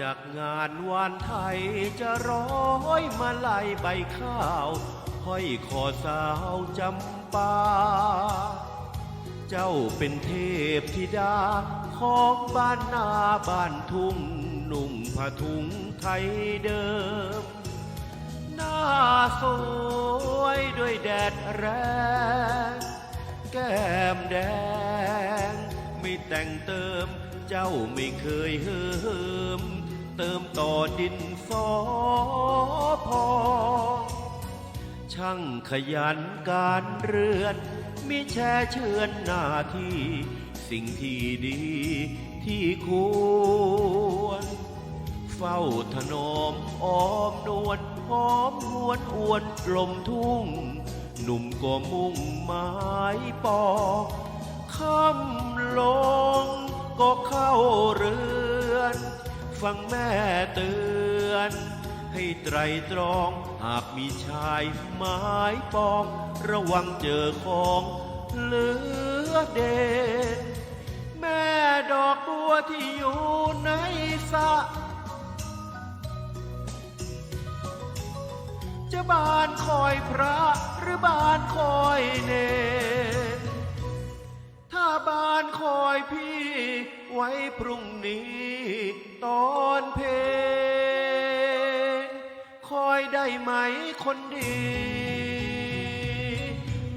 จากงานวานไทยจะร้อยมาลายใบข้าวห้อยคอสาวจำปา เจ้าเป็นเทพธิดาของบ้านนาบ้านทุ่งนุ่งผ้าถุงไทยเดิม หน้าสวยด้วยแดดแรงแก้มแดง ไม่แต่งเติม เจ้าไม่เคยเหิมเติมต่อดินสอพอ ช่างขยันการเรือนมีแช่เชือนหน้าที่ สิ่งที่ดีที่ควร เฝ้าถนอมอ้อมนวลหอมหวนอวนลมทุ่ง หนุ่มก็มุ่งหมายปอกค่ำลง ก็เข้าเรือน ฟังแม่เตือน ให้ไตรตรอง หากมีชายหมายปอง ระวังเจอของเหลือเด่นแม่ดอกบัวที่อยู่ในสระจะบานคอยพระหรือบานคอยเนร บานคอยพี่ ไว้พรุ่งนี้ ตอนเพลงคอยได้ไหมคนดี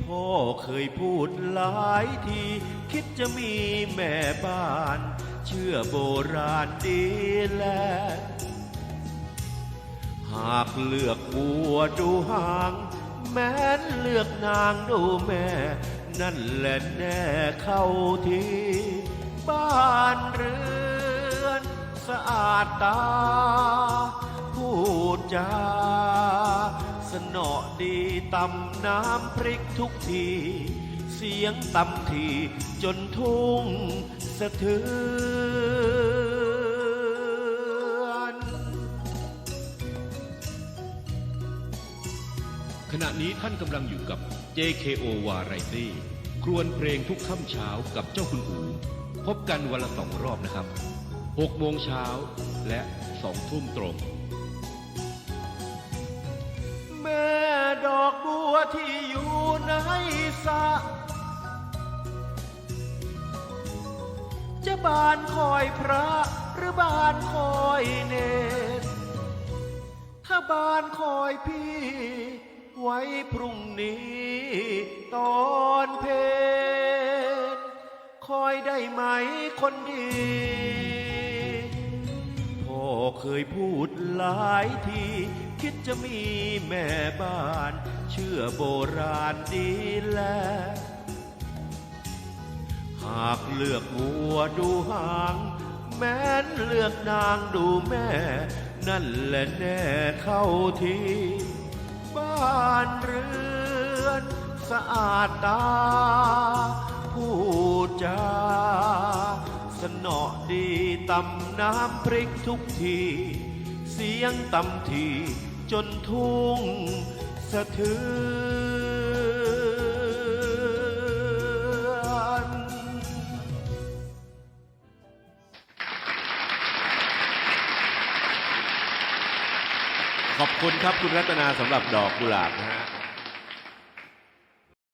พ่อเคยพูดหลายที คิดจะมีแม่บ้าน เชื่อโบราณดีแลหากเลือกวัวดูหาง แม้นเลือกนางดูแม่ นั่นแหละแน่เข้าทีบ้านเรือนสะอาดตา พูดจาสนอดีตำน้ำพริกทุกที เสียงตำทีจนทุ่งสะเทือนขณะนี้ท่านกำลังอยู่กับ JKO Variety ครวนเพลงทุกค่ำเช้ากับเจ้าคุณอูพบกันวันละสองรอบนะครับ6โมงเช้าและ2ทุ่มตรง แม่ดอกบัวที่อยู่ในสระจะบานคอยพระหรือบานคอยเนรถ้าบานคอยพี่ ไว้พรุ่งนี้ตอนเพลงคอยได้ไหมคนดีพ่อเคยพูดหลายที คิดจะมีแม่บ้าน เชื่อโบราณดีแล หากเลือกวัวดูหาง แม้นเลือกนางดูแม่ นั่นแหละแน่เข้าที บ้านเรือน สะอาดตา ผู้จาสนอดีตำน้ำพริกทุกที เสียงตำทีจนทุ่งสะเทือน ขอบคุณครับคุณรัตนาสำหรับดอกกุหลาบนะฮะ